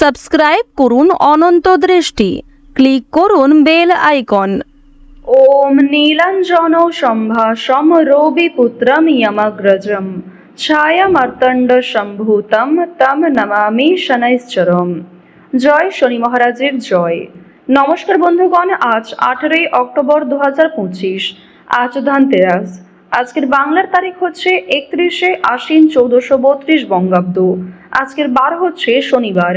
Subscribe করুন অনন্ত দৃষ্টি। Click করুন বেল আইকন। ওম নীলাঞ্জন সম্ভাষম রবি পুত্রম ইয়মগ্রজম ছায়ামর্তণ্ড সম্ভূতম তম নমামি শনৈশ্চরম। জয় শনি মহারাজের জয়। নমস্কার বন্ধুগণ, আজ আঠারোই অক্টোবর দু হাজার পঁচিশ। আজ ধনতেরাস আজকের বাংলার তারিখ হচ্ছে একত্রিশে আশ্বিন চৌদ্দশো বত্রিশ বঙ্গাব্দ। আজকের বার হচ্ছে শনিবার।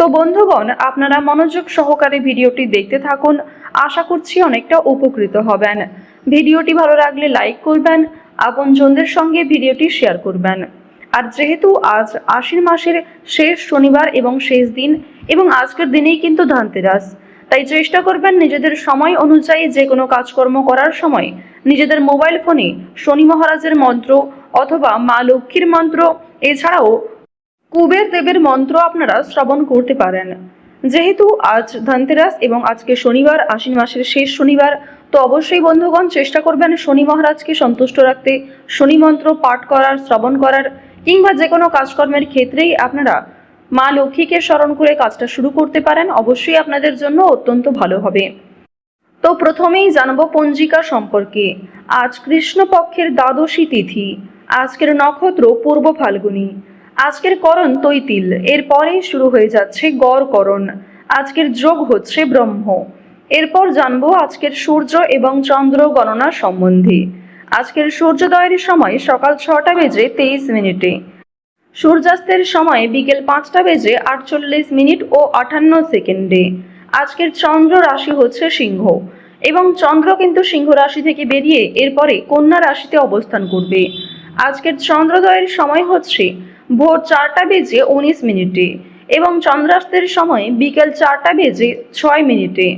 তো বন্ধুগণ, আপনারা মনোযোগ সহকারে ভিডিওটি দেখতে থাকুন। আশা করছি অনেকটা উপকৃত হবেন। ভিডিওটি ভালো লাগলে লাইক করবেন, আপনজনদের সঙ্গে ভিডিওটি শেয়ার করবেন। আর যেহেতু আজ আশ্বিন মাসের শেষ শনিবার এবং শেষ দিন, এবং আজকের দিনেই কিন্তু ধানতেরাস, তাই চেষ্টা করবেন নিজেদের সময় অনুযায়ী যে কোনো কাজকর্ম করার সময় নিজেদের মোবাইল ফোনে শনি মহারাজের মন্ত্র অথবা মা লক্ষ্মীর মন্ত্র, এছাড়াও কুবের দেবের মন্ত্র আপনারা শ্রবণ করতে পারেন। যেহেতু আজ ধনতেরাস এবং আজকে শনিবার, আশ্বিন মাসের শেষ শনিবার, তো অবশ্যই বন্ধুগণ চেষ্টা করবেন শনি মহারাজকে সন্তুষ্ট রাখতে, শনি মন্ত্র পাঠ করার, শ্রবণ করার, কিংবা যে কোনো কাজকর্মের ক্ষেত্রেই আপনারা মা লক্ষ্মীকে স্মরণ করে কাজটা শুরু করতে পারেন, অবশ্যই আপনাদের জন্য অত্যন্ত ভালো হবে। তো প্রথমেই জানব পঞ্জিকা সম্পর্কে। আজ কৃষ্ণপক্ষের দ্বাদশী তিথি, আজকের নক্ষত্র পূর্ব ফাল্গুনী। আজকের করণ তৈতিল, এরপরেই শুরু হয়ে যাচ্ছে গড় করণ। আজকের যোগ হচ্ছে ব্রহ্ম। এরপর জানব আজকের সূর্য এবং চন্দ্র গণনা সম্বন্ধে। আজকের সূর্যোদয়ের সময় সকাল ছটা বেজে তেইশ মিনিটে। সূর্যাস্তের সময় বিকেল পাঁচটা বেজে আটচল্লিশ মিনিট ও আটান্ন সেকেন্ডে। আজকের চন্দ্র রাশি হচ্ছে সিংহ। এবং চন্দ্র কিন্তু সিংহ রাশি থেকে বেরিয়ে এরপরে কন্যা রাশিতে অবস্থান করবে। আজকের চন্দ্রোদয়ের সময় হচ্ছে ভোর চারটা বেজে উনিশ মিনিটে এবং চন্দ্রাস্তের সময় বিকেল চারটা বেজে ছয় মিনিটে।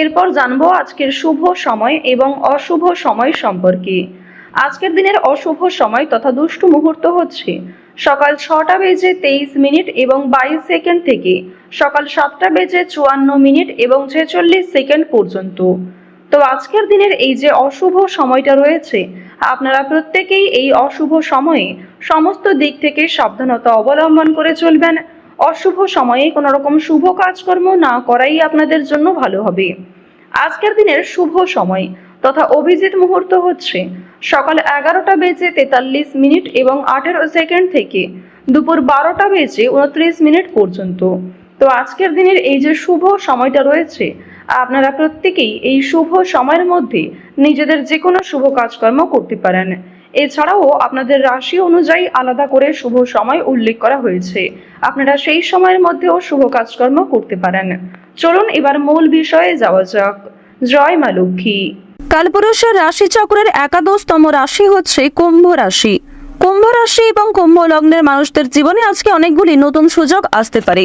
এরপর জানব আজকের শুভ সময় এবং অশুভ সময় সম্পর্কে। আজকের দিনের অশুভ সময় তথা দুষ্টু মুহূর্ত হচ্ছে সকাল ছটা বেজে তেইশ মিনিট এবং বাইশ সেকেন্ড থেকে সকাল সাতটা বেজে চুয়ান্ন মিনিট এবং ছেচল্লিশ সেকেন্ড পর্যন্ত। তো আজকের দিনের এই যে অশুভ সময়টা রয়েছে আপনারা প্রত্যেকেই এই অশুভ সময়ে সমস্ত দিক থেকে সাবধানতা অবলম্বন করে চলবেন। অশুভ সময়ে কোনো রকম শুভ কাজকর্ম না করাই আপনাদের জন্য ভালো হবে। আজকের দিনের শুভ সময় তথা অভিজিৎ মুহূর্ত হচ্ছে সকাল এগারোটা বেজে তেতাল্লিশ মিনিট এবং আঠেরো সেকেন্ড থেকে দুপুর বারোটা বেজে উনত্রিশ মিনিট পর্যন্ত। তো আজকের দিনের এই যে শুভ সময়টা রয়েছে আপনারা প্রত্যেকেই এই শুভ সময়ের মধ্যে নিজেদের যে কোনো শুভ কাজকর্ম করতে পারেন। এছাড়াও আপনাদের রাশি অনুযায়ী আলাদা করে শুভ সময় উল্লেখ করা হয়েছে। আপনারা সেই সময়ের মধ্যেও শুভ কাজকর্ম করতে পারেন। চলুন এবার মূল বিষয়ে যাওয়া যাক। জয় মা লক্ষ্মী। কালপুরুষের রাশিচক্রের একাদশতম রাশি হচ্ছে কুম্ভ রাশি। কুম্ভ রাশি এবং কুম্ভ লগ্নের মানুষদের জীবনে আজকে অনেকগুলি নতুন সুযোগ আসতে পারে।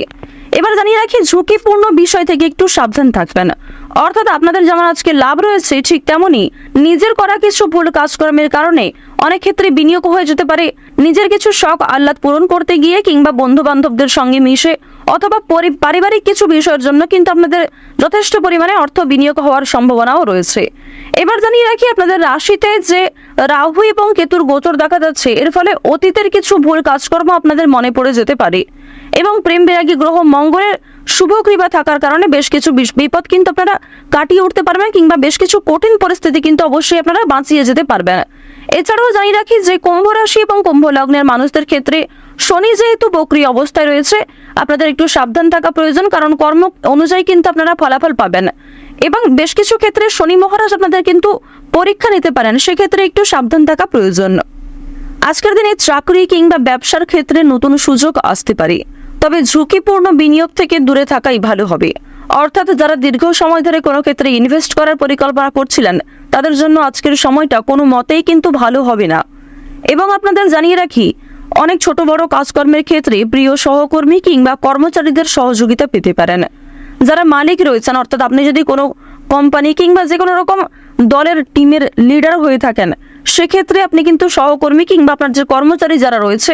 এবার জানিয়ে রাখি, ঝুঁকিপূর্ণ বিষয় থেকে একটু সাবধান থাকবেন। অর্থাৎ আপনাদের যেমন আজকে লাভ রয়েছে, ঠিক তেমনই নিজের করা কিছু ভুল কাজকর্মের কারণে অনেক ক্ষেত্রে বিনিয়োগ হয়ে যেতে পারে। নিজের কিছু শখ আহ্লাদ পূরণ করতে গিয়ে কিংবা বন্ধু বান্ধবদের সঙ্গে মিশে অথবা পরি- পারিবারিক কিছু বিষয়ের জন্য কিন্তু আপনাদের যথেষ্ট পরিমাণে অর্থ বিনিয়োগ হওয়ার সম্ভাবনাও রয়েছে। এবার জানিয়ে রাখি, আপনাদের রাশিতে যে রাহু এবং কেতুর গোচর দেখা যাচ্ছে, এর ফলে অতীতের কিছু ভুল কাজকর্ম আপনাদের মনে পড়ে যেতে পারে। এবং প্রেম বিরাগী গ্রহ মঙ্গলের শুভ কৃপা থাকার কারণে বেশ কিছু বিপদ কিন্তু আপনারা কাটিয়ে উঠতে পারবেন কিংবা বেশ কিছু কঠিন পরিস্থিতি কিন্তু অবশ্যই আপনারা বাঁচিয়ে যেতে পারবেন। এছাড়াও জানিয়ে রাখি যে কুম্ভ রাশি এবং কুম্ভ লগ্নের মানুষদের ক্ষেত্রে শনি যেহেতু বক্রি অবস্থায় রয়েছে, আপনাদের একটু সাবধান থাকা প্রয়োজন কারণ কর্ম অনুযায়ী কিন্তু আপনারা ফলাফল পাবেন। এবং বেশ কিছু ক্ষেত্রে শনি মহারাজ আপনাদের কিন্তু পরীক্ষা নিতে পারেন, সেক্ষেত্রে একটু সাবধান থাকা প্রয়োজন। আজকের দিনে চাকরি কিংবা ব্যবসার ক্ষেত্রে নতুন সুযোগ আসতে পারে। তবে ঝুঁকিপূর্ণ বিনিয়োগ থেকে দূরে থাকাই ভালো হবে। অর্থাৎ যারা দীর্ঘ সময় ধরে কোনো ক্ষেত্রে ইনভেস্ট করার পরিকল্পনা করছিলেন, তাদের জন্য আজকের সময়টা কোনো মতেই কিন্তু ভালো হবে না। এবং আপনাদের জানিয়ে রাখি, অনেক ছোট বড় কাজকর্মের ক্ষেত্রে প্রিয় সহকর্মী কিংবা কর্মচারীদের সহযোগিতা পেতে পারেন। যারা মালিক রয়েছেন, অর্থাৎ আপনি যদি কোনো কোম্পানি কিংবা যে কোনো রকম দলের টিমের লিডার হয়ে থাকেন, সেক্ষেত্রে আপনি কিন্তু সহকর্মী কিংবা আপনার যে কর্মচারী যারা রয়েছে